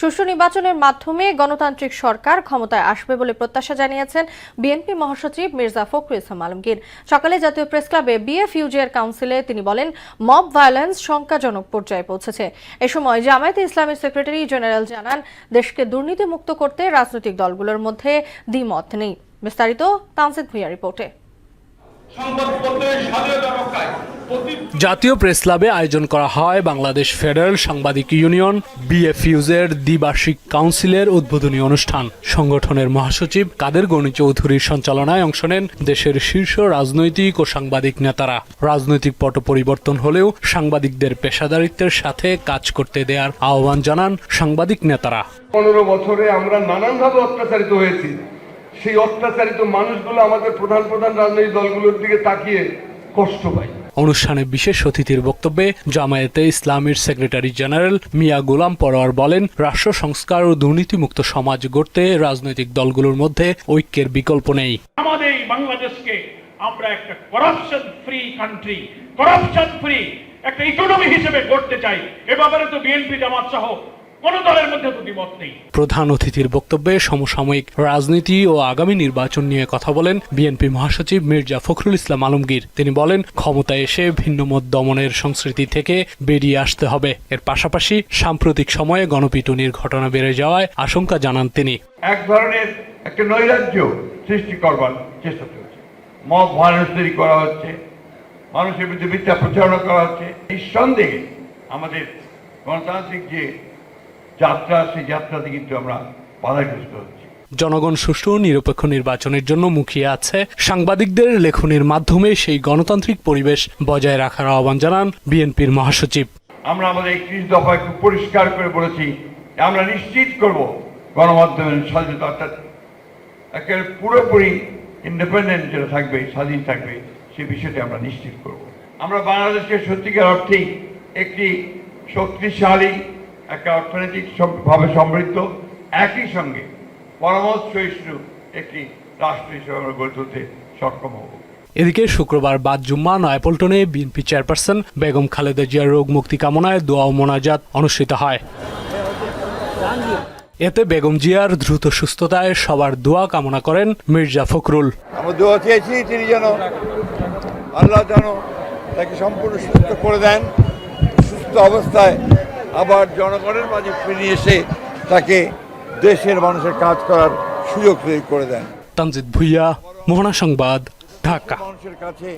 সুষ্ঠু নির্বাচনের মাধ্যমে গণতান্ত্রিক সরকার ক্ষমতায় আসবে বলে প্রত্যাশা জানিয়েছেন বিএনপি মহাসচিব মির্জা ফখরুল ইসলাম আলমগীর। সকালে জাতীয় প্রেস ক্লাবে বিএফ ইউজিআর কাউন্সিলে তিনি বলেন, মব ভায়োলেন্স শঙ্কাজনক পর্যায়ে পৌঁছেছে। এ সময় জামায়াতে ইসলামের সেক্রেটারি জেনারেল জানান, দেশকে দুর্নীতিমুক্ত করতে রাজনৈতিক দলগুলোর মধ্যে দ্বিমত নেই। বিস্তারিত তানসিদ ভুইয়া রিপোর্টে। সংবাদপত্রের স্বাধীনতা রক্ষায় জাতীয় প্রেস ক্লাবে আয়োজন করা হয় বাংলাদেশ ফেডারেল সাংবাদিক ইউনিয়ন, বিএফইউজের দ্বিবার্ষিক কাউন্সিলের উদ্বোধনী অনুষ্ঠান। সংগঠনের মহাসচিব কাদের গণি চৌধুরীর সঞ্চালনায় অংশ নেন দেশের শীর্ষ রাজনৈতিক ও সাংবাদিক নেতারা। রাজনৈতিক পট পরিবর্তন হলেও সাংবাদিকদের পেশাদারিত্বের সাথে কাজ করতে দেওয়ার আহ্বান জানান সাংবাদিক নেতারা। পনেরো বছরে আমরা নানানভাবে অত্যাচারিত হয়েছি। সেই অত্যাচারিত মানুষগুলো আমাদের প্রধান প্রধান রাজনৈতিক দলগুলোর দিকে তাকিয়ে কষ্ট পায়। অনুষ্ঠানে বিশেষ অতিথির বক্তব্যে জামায়াতে ইসলামের সেক্রেটারি জেনারেল মিয়া গোলাম পরোয়ার বলেন, রাষ্ট্র সংস্কার ও দুর্নীতিমুক্ত সমাজ গড়তে রাজনৈতিক দলগুলোর মধ্যে ঐক্যের বিকল্প নেই। আমাদের বাংলাদেশকে আমরা একটা corruption free country corruption free একটা ইকোনমি হিসেবে গড়তে চাই। এ ব্যাপারে তো বিএনপি জামাত সহ কোন দলের মধ্যে তো দ্বিমত নেই। প্রধান অতিথির বক্তব্যে সমসাময়িক রাজনীতি ও আগামী নির্বাচন নিয়ে কথা বলেন বিএনপি মহাসচিব মির্জা ফখরুল ইসলাম আলমগীর। তিনি বলেন ক্ষমতায় এসে ভিন্নমত দমনের সংস্কৃতি থেকে বেরিয়ে আসতে হবে। এর পাশাপাশি সাম্প্রতিক সময়ে গণপিটুনির ঘটনা বেড়ে যাওয়ায় আশঙ্কা জানান তিনি। এক ধরনের একটা নৈরাজ্য সৃষ্টি করবার চেষ্টা চলছে। মব ভায়োলেন্স তৈরি করা হচ্ছে মানুষের বিরুদ্ধে মিথ্যা প্রচারণা করা হচ্ছে। নিঃসন্দেহে আমাদের গণতান্ত্রিক যে যাত্রা সেই যাত্রাতে কিন্তু আমরা বাধাগ্রস্ত হচ্ছি জনগণ সুষ্ঠু নিরপেক্ষ নির্বাচনের জন্য মুখিয়ে আছে সাংবাদিকদের লেখনের মাধ্যমে সেই গণতান্ত্রিক পরিবেশ বজায় রাখার আহ্বান জানান বিএনপির মহাসচিব। আমরা আমাদের একত্রিশ দফায় খুব পরিষ্কার করে বলেছি আমরা নিশ্চিত করব গণমাধ্যমের স্বাধীনতা অর্থাৎ একেবারে পুরোপুরি ইন্ডিপেন্ডেন্ট যেটা থাকবে স্বাধীন থাকবে সে বিষয়টি আমরা নিশ্চিত করব। আমরা বাংলাদেশকে সত্যিকার অর্থেই একটি শক্তিশালী একটা অর্থনৈতিক ভাবে সমৃদ্ধ একই সঙ্গে পরামর্শ সহিষ্ণু একটি রাষ্ট্র হিসেবে আমরা গড়ে তুলতে সক্ষম হব। এদিকে শুক্রবার বাদ জুম্মা নয়াপল্টনে বিএনপি চেয়ারপারসন বেগম খালেদা জিয়ার রোগ মুক্তি কামনায় দোয়া ও মোনাজাত অনুষ্ঠিত হয়। এতে বেগম জিয়ার দ্রুত সুস্থতায় সবার দোয়া কামনা করেন মির্জা ফখরুল। আমরা দোয়া চেয়েছি তিনি যেন আল্লাহ যেন তাকে সম্পূর্ণ সুস্থ করে দেন সুস্থ অবস্থায় আবার জনগণের মাঝে ফিরে এসে তাকে দেশের মানুষের কাজ করার সুযোগ তৈরি করে দেন। তানজিদ ভুইয়া মোহনা সংবাদ ঢাকা। মানুষের কাছে